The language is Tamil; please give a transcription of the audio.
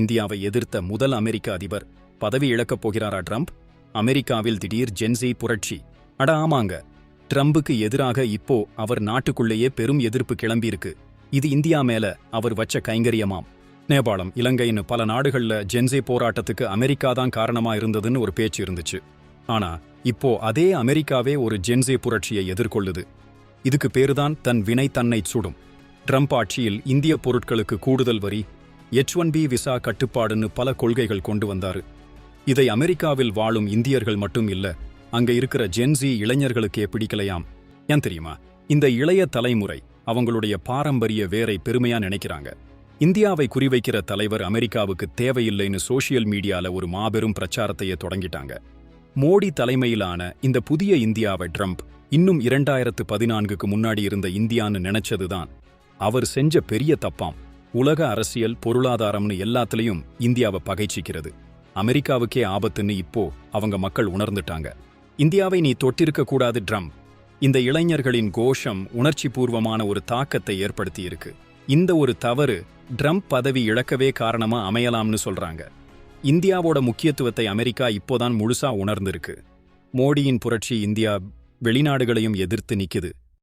இந்தியாவை எதிர்த்த முதல் அமெரிக்க அதிபர் பதவி இழக்கப் போகிறாரா ட்ரம்ப்? அமெரிக்காவில் திடீர் ஜென்சி புரட்சி. அட ஆமாங்க. ட்ரம்புக்கு எதிராக இப்போ அவர் நாட்டுக்குள்ளேயே பெரும் எதிர்ப்பு கிளம்பியிருக்கு. இது இந்தியா மேல அவர் வச்ச கைங்கரியமாம். நேபாளம் இலங்கைன்னு பல நாடுகள்ல ஜென்சே போராட்டத்துக்கு அமெரிக்கா தான் காரணமா இருந்ததுன்னு ஒரு பேச்சு இருந்துச்சு. ஆனா இப்போ அதே அமெரிக்காவே ஒரு ஜென்சே புரட்சியை எதிர்கொள்ளுது. இதுக்கு பேருதான் தன் வினை தன்னை சுடும். ட்ரம்ப் ஆட்சியில் இந்திய பொருட்களுக்கு கூடுதல் வரி எச் ஒன் பி விசா கட்டுப்பாடுன்னு பல கொள்கைகள் கொண்டு வந்தாரு. இதை அமெரிக்காவில் வாழும் இந்தியர்கள் மட்டும் இல்ல அங்க இருக்கிற ஜென்சி இளைஞர்களுக்கே பிடிக்கலையாம். ஏன் தெரியுமா? இந்த இளைய தலைமுறை அவங்களுடைய பாரம்பரிய வேரை பெருமையா நினைக்கிறாங்க. இந்தியாவை குறிவைக்கிற தலைவர் அமெரிக்காவுக்கு தேவையில்லைன்னு சோசியல் மீடியால ஒரு மாபெரும் பிரச்சாரத்தையே தொடங்கிட்டாங்க. மோடி தலைமையிலான இந்த புதிய இந்தியாவை ட்ரம்ப் இன்னும் இரண்டாயிரத்து பதினான்குக்கு முன்னாடி இருந்த இந்தியான்னு நினைச்சதுதான். அவர் செஞ்ச பெரிய தப்பாம். உலக அரசியல் பொருளாதாரம்னு எல்லாத்துலயும் இந்தியாவை பகைச்சிக்கிறது. அமெரிக்காவுக்கே ஆபத்துன்னு இப்போ அவங்க மக்கள் உணர்ந்துட்டாங்க. இந்தியாவை நீ தொட்டிருக்க கூடாது ட்ரம்ப். இந்த இளைஞர்களின் கோஷம் உணர்ச்சி பூர்வமான ஒரு தாக்கத்தை ஏற்படுத்தியிருக்கு. இந்த ஒரு தவறு ட்ரம்ப் பதவி இழக்கவே காரணமா அமையலாம்னு சொல்றாங்க. இந்தியாவோட முக்கியத்துவத்தை அமெரிக்கா இப்போதான் முழுசா உணர்ந்திருக்கு. மோடியின் புரட்சி இந்தியா வெளிநாடுகளையும் எதிர்த்து நிக்குது.